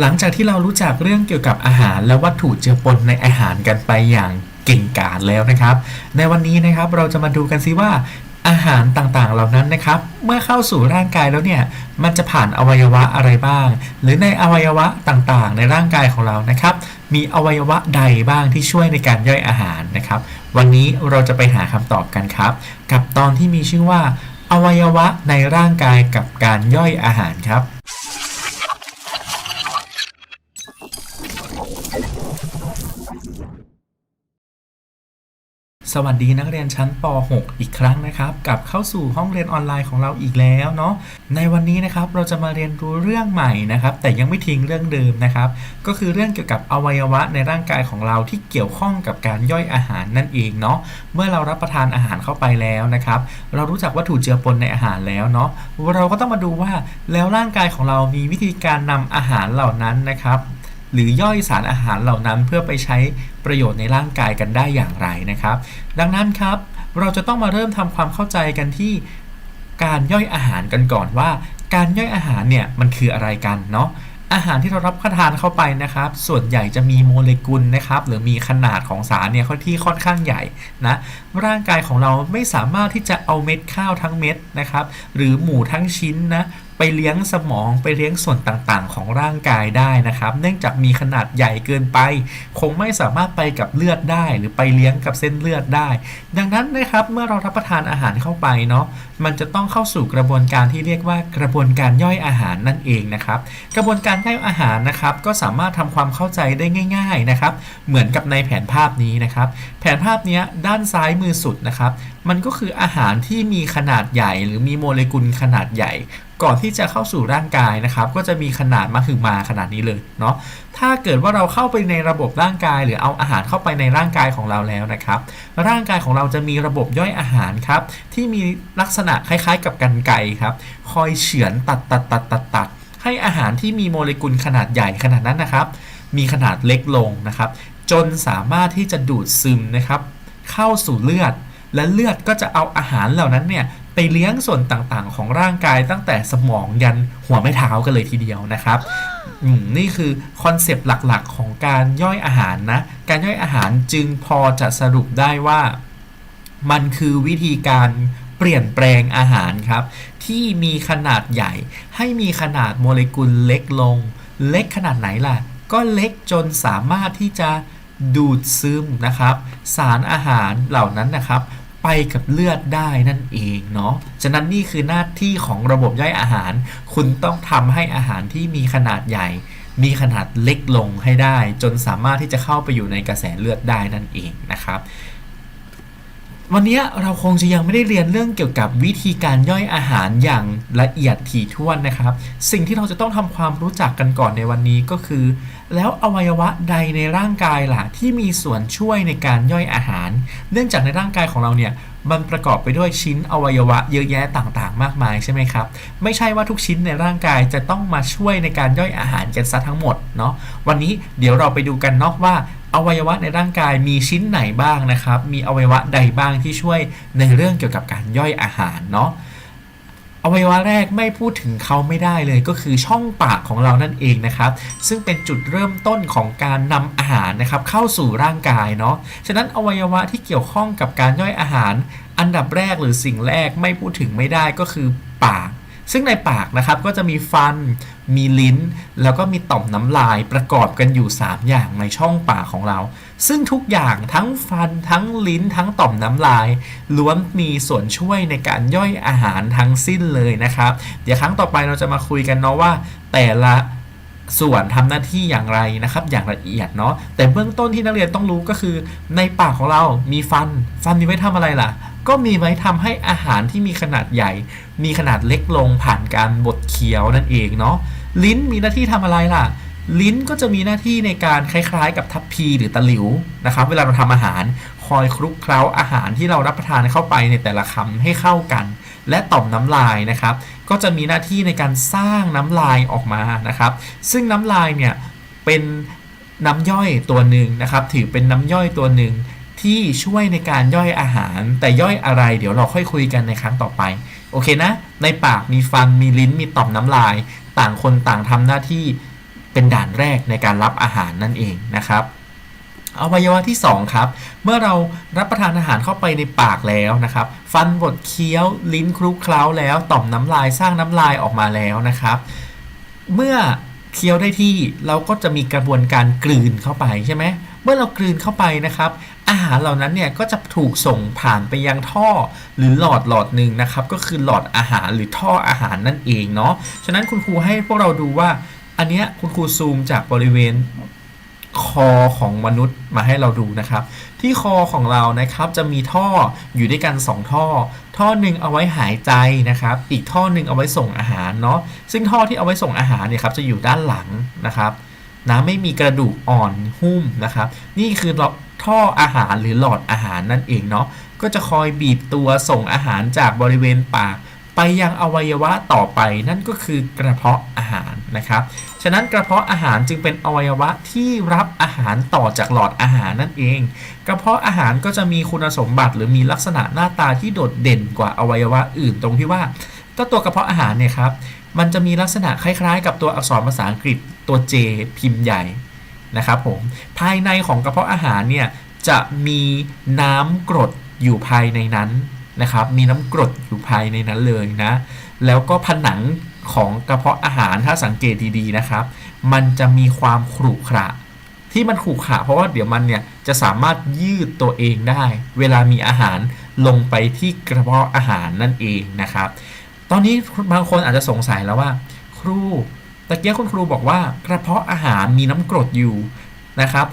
หลังจากที่เรารู้จักเรื่องเกี่ยวกับอาหารและวัตถุเจือปนในอาหารกันไปอย่างเก่งกาจแล้วนะครับ ในวันนี้นะครับเราจะมาดูกันซิว่าอาหารต่างๆเหล่านั้นนะครับ เมื่อเข้าสู่ร่างกายแล้วเนี่ย มันจะผ่านอวัยวะอะไรบ้าง หรือในอวัยวะต่างๆ ในร่างกายของเรานะครับ มีอวัยวะใดบ้างที่ช่วยในการย่อยอาหารนะครับ วันนี้เราจะไปหาคำตอบกันครับ กับตอนที่มีชื่อว่า อวัยวะในร่างกายกับการย่อยอาหารครับ สวัสดีนักเรียนชั้นป .6 อีกครั้งนะครับกลับเข้าสู่ห้องเรียนออนไลน์ของเราอีกแล้วเนาะในวันนี้นะครับเราจะมาเรียนรู้เรื่องใหม่นะครับ แต่ยังไม่ทิ้งเรื่องเดิมนะครับ ก็คือเรื่องเกี่ยวกับอวัยวะในร่างกายของเราที่เกี่ยวข้องกับการย่อยอาหารนั่นเองเนาะเมื่อเรารับประทานอาหารเข้าไปแล้วนะครับ เรารู้จักวัตถุเจือปนในอาหารแล้วเนาะเราก็ต้องมาดูว่าแล้วร่างกายของเรามีวิธีการนำอาหารเหล่านั้นนะครับ หรือย่อยสารอาหารเหล่านั้นเพื่อไปใช้ประโยชน์ในร่างกายกันได้อย่างไรนะครับ ดังนั้นครับเราจะต้องมาเริ่มทำความเข้าใจกันที่การย่อยอาหารกันก่อนว่า การย่อยอาหารเนี่ยมันคืออะไรกันเนาะอาหารที่เรารับประทานเข้าไปนะครับ ส่วนใหญ่จะมีโมเลกุลนะครับ หรือมีขนาดของสารเนี่ยที่ค่อนข้างใหญ่นะร่างกายของเราไม่สามารถที่จะเอาเม็ดข้าวทั้งเม็ดนะครับ หรือหมูทั้งชิ้นนะไปเลี้ยงสมองไปเลี้ยงส่วนต่างๆ ของร่างกายได้นะครับ เนื่องจากมีขนาดใหญ่เกินไป คงไม่สามารถไปกับเลือดได้ หรือไปเลี้ยงกับเส้นเลือดได้ ดังนั้นนะครับเมื่อเรารับประทานอาหารเข้าไปเนาะ มันจะต้องเข้าสู่กระบวนการที่เรียกว่ากระบวนการย่อยอาหารนั่นเองนะครับ กระบวนการย่อยอาหารนะครับก็สามารถทำความเข้าใจได้ง่าย ๆนะครับ เหมือนกับในแผนภาพนี้นะครับ แผนภาพนี้ด้านซ้ายมือสุดนะครับ มันก็คืออาหารที่มีขนาดใหญ่ หรือมีโมเลกุลขนาดใหญ่ก่อนที่จะเข้าสู่ร่างกายนะครับ ก็จะมีขนาดมาคือมาขนาดนี้เลยเนาะถ้าเกิดว่าเราเข้าไปในระบบร่างกาย หรือเอาอาหารเข้าไปในร่างกายของเราแล้วนะครับ ร่างกายของเราจะมีระบบย่อยอาหารครับที่มีลักษณะคล้ายๆ กับกันไกรครับคอยเฉือนตัดตัดตัดตัดตัดให้อาหารที่มีโมเลกุลขนาดใหญ่ขนาดนั้นนะครับ มีขนาดเล็กลงนะครับ จนสามารถที่จะดูดซึมนะครับ เข้าสู่เลือด และเลือดก็จะเอาอาหารเหล่านั้นเนี่ยไปเลี้ยงส่วนต่างๆ ของร่างกายตั้งแต่สมองยันหัวไม่เท้ากันเลยทีเดียวนะครับนี่คือคอนเซปต์หลักๆ ของการย่อยอาหารนะ การย่อยอาหารจึงพอจะสรุปได้ว่า มันคือวิธีการ เปลี่ยนแปลงอาหารครับ ที่มีขนาดใหญ่ ให้มีขนาดโมเลกุลเล็กลง เล็กขนาดไหนล่ะ ก็เล็กจนสามารถที่จะดูดซึมนะครับ สารอาหารเหล่านั้นนะครับไปกับเลือดได้นั่นเองเนาะ ฉะนั้นนี่คือหน้าที่ของระบบย่อยอาหาร คุณต้องทำให้อาหารที่มีขนาดใหญ่ มีขนาดเล็กลงให้ได้ จนสามารถที่จะเข้าไปอยู่ในกระแสเลือดได้นั่นเองนะครับ วันนี้เราคงจะยังไม่ได้เรียนเรื่องเกี่ยวกับวิธีการย่อยอาหารอย่างละเอียดถี่ถ้วนนะครับ สิ่งที่เราจะต้องทำความรู้จักกันก่อนในวันนี้ก็คือ แล้วอวัยวะใดในร่างกายล่ะที่มีส่วนช่วยในการย่อยอาหาร เนื่องจากในร่างกายของเราเนี่ยมันประกอบไปด้วยชิ้นอวัยวะเยอะแยะต่างๆ มากมายใช่ไหมครับ ไม่ใช่ว่าทุกชิ้นในร่างกายจะต้องมาช่วยในการย่อยอาหารกันซะทั้งหมดเนาะวันนี้เดี๋ยวเราไปดูกันเนาะว่า อวัยวะในร่างกายมีชิ้นไหนบ้างนะครับ มีอวัยวะใดบ้างที่ช่วยในเรื่องเกี่ยวกับการย่อยอาหารเนาะอวัยวะแรกไม่พูดถึงเขาไม่ได้เลยก็คือช่องปากของเรานั่นเองนะครับ ซึ่งเป็นจุดเริ่มต้นของการนำอาหารนะครับเข้าสู่ร่างกายเนาะฉะนั้นอวัยวะที่เกี่ยวข้องกับการย่อยอาหาร อันดับแรกหรือสิ่งแรกไม่พูดถึงไม่ได้ก็คือปาก ซึ่งในปากนะครับก็จะมีฟัน มีลิ้น แล้วก็มีต่อมน้ำลายประกอบกันอยู่ 3 อย่างในช่องปากของเรา ซึ่งทุกอย่างทั้งฟันทั้งลิ้น ทั้งต่อมน้ำลาย ล้วนมีส่วนช่วยในการย่อยอาหารทั้งสิ้นเลยนะครับ เดี๋ยวครั้งต่อไปเราจะมาคุยกันเนาะว่า แต่ละส่วนทำหน้าที่อย่างไรนะครับ อย่างละเอียดเนาะแต่เบื้องต้นที่นักเรียนต้องรู้ก็คือ ในปากของเรามีฟัน ฟันมีไว้ทำอะไรล่ะ ก็มีไว้ทำให้อาหารที่มีขนาดใหญ่ มีขนาดเล็กลงผ่านการบดเคี้ยวนั่นเองเนาะลิ้นมีหน้าที่ทำอะไรล่ะ ลิ้นก็จะมีหน้าที่ในการคล้ายๆ กับทัพพีหรือตะหลิวนะครับ เวลาเราทำอาหารคอยคลุกเคล้าอาหารที่เรารับประทานเข้าไปในแต่ละคำให้เข้ากัน และต่อมน้ำลายนะครับ ก็จะมีหน้าที่ในการสร้างน้ำลายออกมานะครับ ซึ่งน้ำลายเนี่ยเป็นน้ำย่อยตัวหนึ่งนะครับ ถือเป็นน้ำย่อยตัวหนึ่ง ที่ช่วยในการย่อยอาหาร แต่ย่อยอะไร เดี๋ยวเราค่อยคุยกันในครั้งต่อไป โอเคนะ ในปากมีฟันมีลิ้นมีต่อมน้ำลาย ต่างคนต่างทำหน้าที่เป็นด่านแรกในการรับอาหารนั่นเองนะครับอวัยวะที่ 2 ครับ เมื่อเรารับประทานอาหารเข้าไปในปากแล้วนะครับ ฟันบดเคี้ยว ลิ้นคลุกเคล้าแล้ว ต่อมน้ำลายสร้างน้ำลายออกมาแล้วนะครับ เมื่อเคี้ยวได้ที่เราก็จะมีกระบวนการกลืนเข้าไปใช่ไหม เมื่อเรากลืนเข้าไปนะครับ อาหารเหล่านั้นเนี่ยก็จะถูกส่งผ่านไปยังท่อหรือหลอดหลอดหนึ่งนะครับ ก็คือหลอดอาหารหรือท่ออาหารนั่นเองเนาะฉะนั้นคุณครูให้พวกเราดูว่า อันเนี้ยคุณครูซูมจากบริเวณคอของมนุษย์มาให้เราดูนะครับ ที่คอของเรานะครับจะมีท่ออยู่ด้วยกัน 2 ท่อ ท่อหนึ่งเอาไว้หายใจนะครับ อีกท่อหนึ่งเอาไว้ส่งอาหารเนาะซึ่งท่อที่เอาไว้ส่งอาหารเนี่ยครับจะอยู่ด้านหลังนะครับ นะไม่มีกระดูกอ่อนหุ้มนะครับ นี่คือท่ออาหารหรือหลอดอาหารนั่นเองเนาะก็จะคอยบีบตัวส่งอาหารจากบริเวณปาก ไปยังอวัยวะต่อไปนั่นก็คือกระเพาะอาหารนะครับ ฉะนั้นกระเพาะอาหารจึงเป็นอวัยวะที่รับอาหารต่อจากหลอดอาหารนั่นเอง กระเพาะอาหารก็จะมีคุณสมบัติหรือมีลักษณะหน้าตาที่โดดเด่นกว่าอวัยวะอื่นตรงที่ว่า ตัวตัวกระเพาะอาหารเนี่ยครับ มันจะมีลักษณะคล้ายๆ กับตัวอักษรภาษาอังกฤษตัว J พิมพ์ใหญ่นะครับผม ภายในของกระเพาะอาหารเนี่ยจะมีน้ำกรดอยู่ภายในนั้นนะครับ มีน้ำกรดอยู่ภายในนั้นเลยนะ แล้วก็ผนังของกระเพาะอาหารถ้าสังเกตดีๆนะครับ มันจะมีความขรุขระที่มันขรุขระเพราะว่าเดี๋ยวมันเนี่ยจะสามารถยืดตัวเองได้ เวลามีอาหารลงไปที่กระเพาะอาหารนั่นเองนะครับ ตอนนี้บางคนอาจจะสงสัยแล้วว่า ครูตะเกียคุณครูบอกว่ากระเพาะอาหารมีน้ำกรดอยู่นะครับ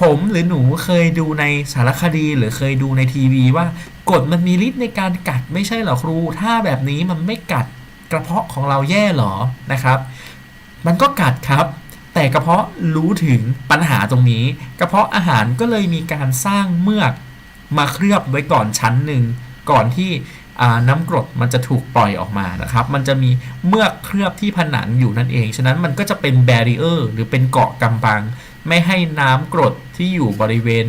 ผมหรือหนูเคยดูในสารคดีหรือเคยดูในทีวีว่ากรดมันมีฤทธิ์ในการกัดไม่ใช่เหรอครู ถ้าแบบนี้มันไม่กัดกระเพาะของเราแย่หรอนะครับ มันก็กัดครับ แต่กระเพาะรู้ถึงปัญหาตรงนี้ กระเพาะอาหารก็เลยมีการสร้างเมือกมาเคลือบไว้ก่อนชั้นหนึ่งก่อนที่ น้ำกรดมันจะถูกปล่อยออกมานะครับ มันจะมีเมือกเคลือบที่ผนังอยู่นั่นเอง ฉะนั้นมันก็จะเป็นแบรีเออร์หรือเป็นเกาะกำบัง ไม่ให้น้ำกรดที่อยู่บริเวณ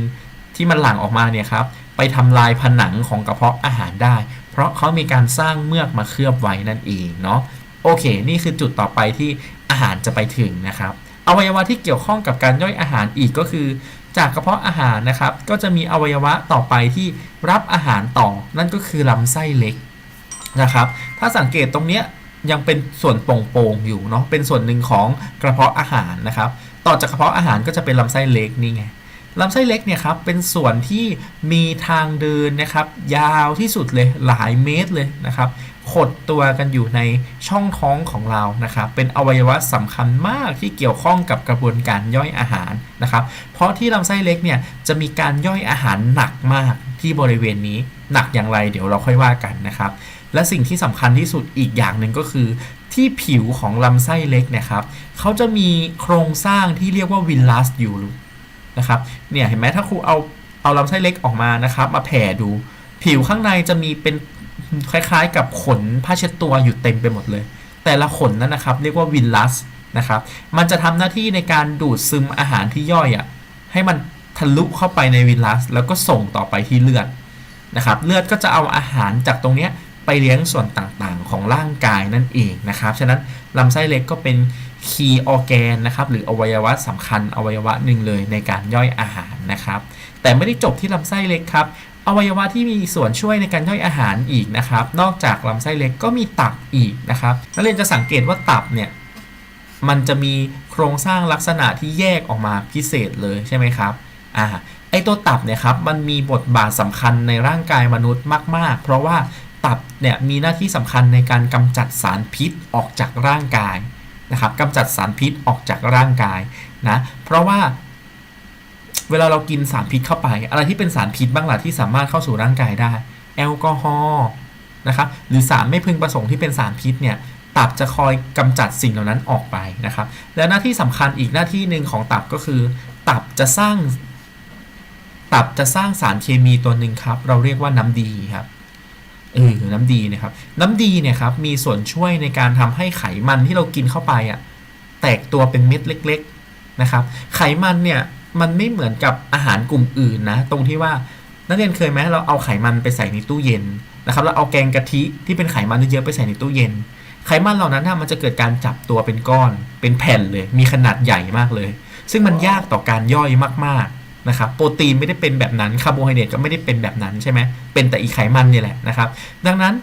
ที่มันหลั่งออกมาเนี่ยครับ ไปทำลายผนังของกระเพาะอาหารได้ เพราะเขามีการสร้างเมือกมาเคลือบไว้นั่นเองเนาะ โอเค นี่คือจุดต่อไปที่อาหารจะไปถึงนะครับ อวัยวะที่เกี่ยวข้องกับการย่อยอาหารอีกก็คือ จากกระเพาะอาหารนะครับ ก็จะมีอวัยวะต่อไปที่รับอาหารต่อ นั่นก็คือลำไส้เล็กนะครับ ถ้าสังเกตตรงเนี้ยยังเป็นส่วนโป่งๆอยู่เนาะ เป็นส่วนหนึ่งของกระเพาะอาหารนะครับ ต่อจากกระเพาะอาหารก็จะเป็นลำไส้เล็กนี่ไง ลำไส้เล็กเนี่ยครับเป็นส่วนที่มีทางเดินนะครับ ยาวที่สุดเลยหลายเมตรเลยนะครับขดตัวกันอยู่ในช่องท้องของเรานะครับ เป็นอวัยวะสำคัญมากที่เกี่ยวข้องกับกระบวนการย่อยอาหารนะครับ เพราะที่ลำไส้เล็กเนี่ยจะมีการย่อยอาหารหนักมากที่บริเวณนี้หนักอย่างไรเดี๋ยวเราค่อยว่ากันนะครับ และสิ่งที่สำคัญที่สุดอีกอย่างหนึ่งก็คือ ที่ผิวของลำไส้เล็กนี่ยครับเขาจะมีโครงสร้างที่เรียกว่าวิลลัสอยู่ นะครับเนี่ยเห็นไหมถ้าครูเอาเอาลำไส้เล็กออกมานะครับ มาแผ่ดู ผิวข้างในจะมีเป็นคล้ายๆ กับขนผ้าเช็ดตัวอยู่เต็มไปหมดเลย แต่ละขนนั้นนะครับ เรียกว่าวิลลัสนะครับ มันจะทำหน้าที่ในการดูดซึมอาหารที่ย่อยอะ่ะให้มันทะลุเข้าไปในวิลลัส แล้วก็ส่งต่อไปที่เลือดนะครับ เลือดก็จะเอาอาหารจากตรงเนี้ยไปเลี้ยงส่วนต่างๆ ของร่างกายนั่นเองนะครับ ฉะนั้นลำไส้เล็กก็เป็น คีย์ออแกนนะครับหรืออวัยวะสำคัญอวัยวะหนึ่งเลยในการย่อยอาหารนะครับ แต่ไม่ได้จบที่ลำไส้เล็กครับอวัยวะที่มีส่วนช่วยในการย่อยอาหารอีกนะครับ นอกจากลำไส้เล็กก็มีตับอีกนะครับนักเรียนจะสังเกตว่าตับเนี่ยมันจะมีโครงสร้างลักษณะที่แยกออกมาพิเศษเลยใช่ไหมครับอ่าไอตัวตับเนี่ยครับมันมีบทบาทสำคัญในร่างกายมนุษย์มาก ๆ เพราะว่าตับเนี่ยมีหน้าที่สำคัญในการกำจัดสารพิษออกจากร่างกาย นะครับกำจัดสารพิษออกจากร่างกายนะเพราะว่าเวลาเรากินสารพิษเข้าไป อะไรที่เป็นสารพิษบ้างล่ะที่สามารถเข้าสู่ร่างกายได้ แอลกอฮอล์นะครับหรือสารไม่พึงประสงค์ที่เป็นสารพิษเนี่ยตับจะคอยกำจัดสิ่งเหล่านั้นออกไปนะครับ แล้วหน้าที่สำคัญอีกหน้าที่หนึ่งของตับก็คือ ตับจะสร้าง ตับจะสร้างสารเคมีตัวหนึ่งครับ เราเรียกว่าน้ำดีครับ เออน้ำดีนะครับ น้ำดีเนี่ยครับมีส่วนช่วยในการทำให้ไขมันที่เรากินเข้าไปอะแตกตัวเป็นเม็ดเล็ก ๆนะครับ ไขมันเนี่ยมันไม่เหมือนกับอาหารกลุ่มอื่นนะ ตรงที่ว่านักเรียนเคยไหมเราเอาไขมันไปใส่ในตู้เย็นนะครับแล้วเอาแกงกะทิที่เป็นไขมันเยอะๆไปใส่ในตู้เย็น ไขมันเหล่านั้นนะมันจะเกิดการจับตัวเป็นก้อน เป็นแผ่นเลย มีขนาดใหญ่มากเลย ซึ่งมันยากต่อการย่อยมากๆ นะครับโปรตีนไม่ได้เป็นแบบนั้นคาร์โบไฮเดรตก็ไม่ได้เป็นแบบนั้นใช่ไหมเป็นแต่อีไขมันนี่แหละนะครับ ดังนั้น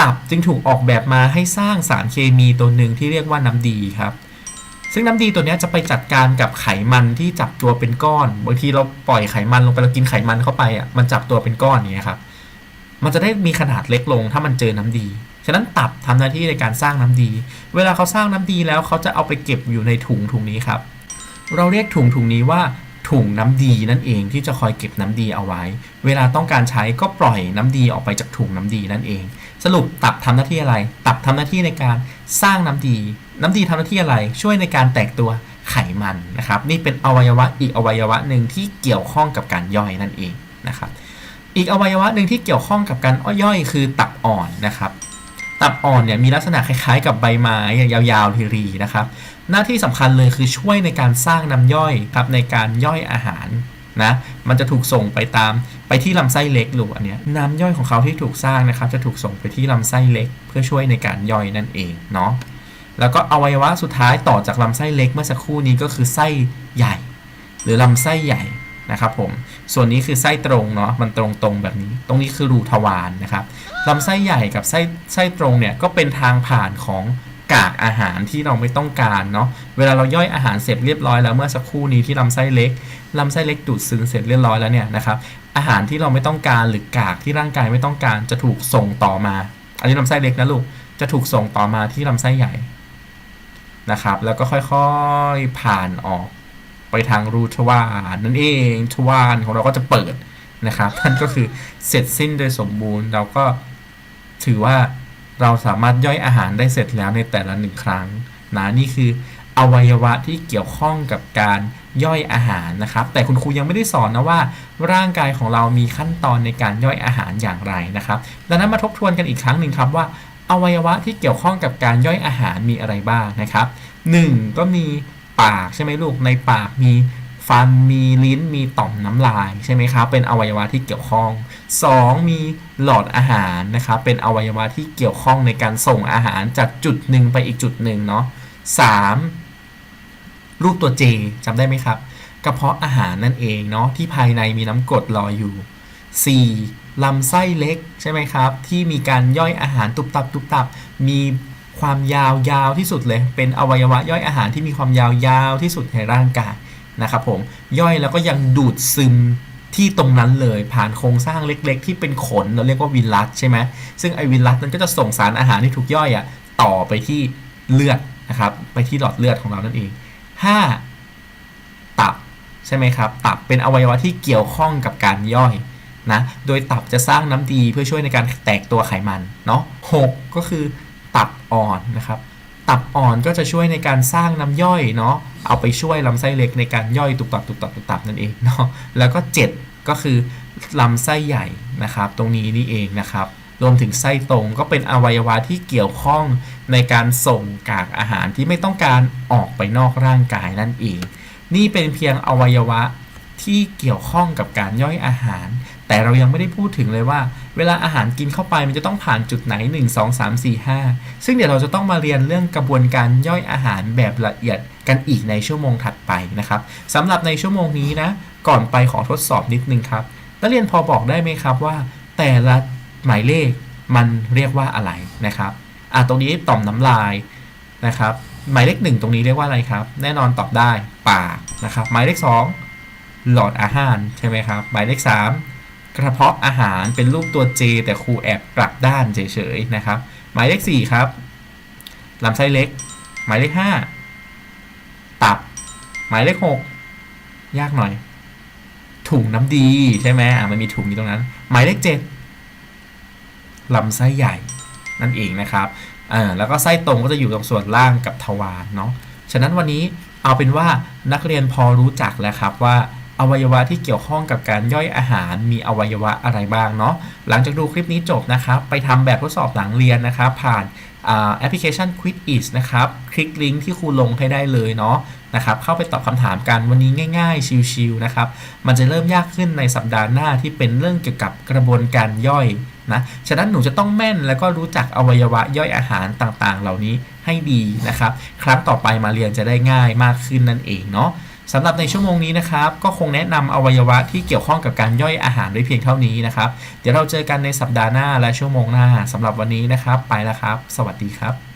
ตับจึงถูกออกแบบมาให้สร้างสารเคมีตัวหนึ่งที่เรียกว่าน้ำดีครับซึ่งน้ำดีตัวนี้จะไปจัดการกับไขมันที่จับตัวเป็นก้อน บางทีเราปล่อยไขมันลงไปเรากินไขมันเข้าไปอะมันจับตัวเป็นก้อนอย่างเงี้ยครับมันจะได้มีขนาดเล็กลงถ้ามันเจอน้ำดี ฉะนั้นตับทำหน้าที่ในการสร้างน้ำดี เวลาเขาสร้างน้ำดีแล้วเขาจะเอาไปเก็บอยู่ในถุงถุงนี้ครับ เราเรียกถุงถุงนี้ว่า ถุงน้ำดีนั่นเองที่จะคอยเก็บน้ำดีเอาไว้ เวลาต้องการใช้ก็ปล่อยน้ำดีออกไปจากถุงน้ำดีนั่นเอง สรุปตับทำหน้าที่อะไร ตับทำหน้าที่ในการสร้างน้ำดี น้ำดีทำหน้าที่อะไร ช่วยในการแตกตัวไขมันนะครับ นี่เป็นอวัยวะอีกอวัยวะหนึ่งที่เกี่ยวข้องกับการย่อยนั่นเองนะครับ อีกอวัยวะหนึ่งที่เกี่ยวข้องกับการย่อยคือตับอ่อนนะครับ ตับอ่อนเนี่ยมีลักษณะคล้ายๆ กับใบไม้ยาวๆทีๆนะครับ หน้าที่สำคัญเลยคือช่วยในการสร้างน้ำย่อยครับในการย่อยอาหารนะมันจะถูกส่งไปตามไปที่ลำไส้เล็กหรืออันเนี้ยน้ำย่อยของเขาที่ถูกสร้างนะครับ จะถูกส่งไปที่ลำไส้เล็ก เพื่อช่วยในการย่อยนั่นเองเนาะแล้วก็อวัยวะสุดท้ายต่อจากลำไส้เล็กเมื่อสักครู่นี้ก็คือไส้ใหญ่ หรือลำไส้ใหญ่ นะครับผม ส่วนนี้คือไส้ตรงเนาะ มันตรงตรงแบบนี้ ตรงนี้คือรูทวารนะครับลำไส้ใหญ่กับไส้ไส้ตรงเนี่ยก็เป็นทางผ่านของกากอาหารที่เราไม่ต้องการเนาะ เวลาเราย่อยอาหารเสร็จเรียบร้อยแล้วเมื่อสักครู่นี้ที่ลำไส้เล็กลำไส้เล็กดูดซึมเสร็จเรียบร้อยแล้วเนี่ยนะครับ อาหารที่เราไม่ต้องการหรือกากที่ร่างกายไม่ต้องการจะถูกส่งต่อมา อันนี้ลำไส้เล็กนะลูก จะถูกส่งต่อมาที่ลำไส้ใหญ่นะครับ แล้วก็ค่อยๆผ่านออก ไปทางรูทวารนั่นเองทวารของเราก็จะเปิดนะครับนั่นก็คือเสร็จสิ้นโดยสมบูรณ์เราก็ถือว่าเราสามารถย่อยอาหารได้เสร็จแล้วในแต่ละหนึ่งครั้งนะนี่คืออวัยวะที่เกี่ยวข้องกับการย่อยอาหารนะครับ แต่คุณครูยังไม่ได้สอนนะว่า ร่างกายของเรามีขั้นตอนในการย่อยอาหารอย่างไรนะครับ ดังนั้นมาทบทวนกันอีกครั้งหนึ่งครับว่าอวัยวะที่เกี่ยวข้องกับการย่อยอาหารมีอะไรบ้างนะครับ 1. ก็มี ปากใช่ไหมลูกในปากมีฟันมีลิ้นมีต่อมน้ำลายใช่ไหมครับเป็นอวัยวะที่เกี่ยวข้อง 2. มีหลอดอาหารนะครับเป็นอวัยวะที่เกี่ยวข้องในการส่งอาหารจากจุดหนึ่งไปอีกจุดหนึ่งเนาะ 3. รูปตัว J จำได้ไหมครับกระเพาะอาหารนั่นเองเนาะที่ภายในมีน้ำกรดรออยู่ 4. ลำไส้เล็กใช่ไหมครับ ที่มีการย่อยอาหารตุบตับตุบตับ มี ความยาวยาวที่สุดเลย เป็นอวัยวะย่อยอาหารที่มีความยาวยาวที่สุดในร่างกายนะครับผมย่อยแล้วก็ยังดูดซึมที่ตรงนั้นเลยผ่านโครงสร้างเล็ก ๆ ที่เป็นขนเราเรียกว่าวินลัสใช่ไหมซึ่งไอวินลัสนั้นก็จะส่งสารอาหารที่ถูกย่อยอะต่อไปที่เลือดนะครับไปที่หลอดเลือดของเรานั่นเอง 5. ตับใช่ไหมครับตับเป็นอวัยวะที่เกี่ยวข้องกับการย่อยนะโดยตับจะสร้างน้ำดีเพื่อช่วยในการแตกตัวไขมันเนาะหกก็คือ ตับอ่อนนะครับ ตับอ่อนก็จะช่วยในการสร้างน้ำย่อยเนาะเอาไปช่วยลำไส้เล็กในการย่อยตุบตับตุบตับตุบตับนั่นเองเนาะแล้วก็ 7 ก็คือลำไส้ใหญ่นะครับ ตรงนี้นี่เองนะครับรวมถึงไส้ตรงก็เป็นอวัยวะที่เกี่ยวข้องในการส่งกากอาหารที่ไม่ต้องการออกไปนอกร่างกายนั่นเอง นี่เป็นเพียงอวัยวะ ที่เกี่ยวข้องกับการย่อยอาหาร แต่เรายังไม่ได้พูดถึงเลยว่า เวลาอาหารกินเข้าไปมันจะต้องผ่านจุดไหน 1 2 3 4 5 ซึ่งเดี๋ยวเราจะต้องมาเรียนเรื่องกระบวนการย่อยอาหารแบบละเอียดกันอีกในชั่วโมงถัดไปนะครับสำหรับในชั่วโมงนี้นะ ก่อนไปขอทดสอบนิดนึงครับนักเรียนพอบอกได้ไหมครับว่า แต่ละหมายเลขมันเรียกว่าอะไรนะครับอะตรงนี้ต่อมน้ำลายนะครับหมายเลขหนึ่งตรงนี้เรียกว่าอะไรครับ แน่นอนตอบได้ปากนะครับ หมายเลขสอง หลอดอาหารใช่ไหมครับหมายเลขสามกระเพาะอาหารเป็นรูปตัว J แต่ครูแอบกลับด้านเฉยๆนะครับ หมายเลขสี่ครับลำไส้เล็ก หมายเลขห้าตับ หมายเลขหกยากหน่อย ถุงน้ำดีใช่ไหมอะมันมีถุงอยู่ตรงนั้น หมายเลขเจ็ดลำไส้ใหญ่นั่นเองนะครับอ่าแล้วก็ไส้ตรงก็จะอยู่ตรงส่วนล่างกับทวารเนาะฉะนั้นวันนี้เอาเป็นว่านักเรียนพอรู้จักแล้วครับว่า อวัยวะที่เกี่ยวข้องกับการย่อยอาหารมีอวัยวะอะไรบ้างเนาะหลังจากดูคลิปนี้จบนะครับ ไปทำแบบทดสอบหลังเรียนนะครับ ผ่านแอปพลิเคชัน Quiz Is นะครับ คลิกลิงก์ที่ครูลงให้ได้เลยเนาะนะครับเข้าไปตอบคำถามกันวันนี้ง่ายๆ ชิวๆนะครับ มันจะเริ่มยากขึ้นในสัปดาห์หน้าที่เป็นเรื่องเกี่ยวกับกระบวนการย่อยนะฉะนั้นหนูจะต้องแม่นแล้วก็รู้จักอวัยวะย่อยอาหารต่างๆ เหล่านี้ให้ดีนะครับ ครั้งต่อไปมาเรียนจะได้ง่ายมากขึ้นนั่นเองเนาะ สำหรับในชั่วโมงนี้นะครับ ก็คงแนะนำอวัยวะที่เกี่ยวข้องกับการย่อยอาหารได้เพียงเท่านี้นะครับ เดี๋ยวเราเจอกันในสัปดาห์หน้าและชั่วโมงหน้าสำหรับวันนี้นะครับ ไปแล้วครับ สวัสดีครับ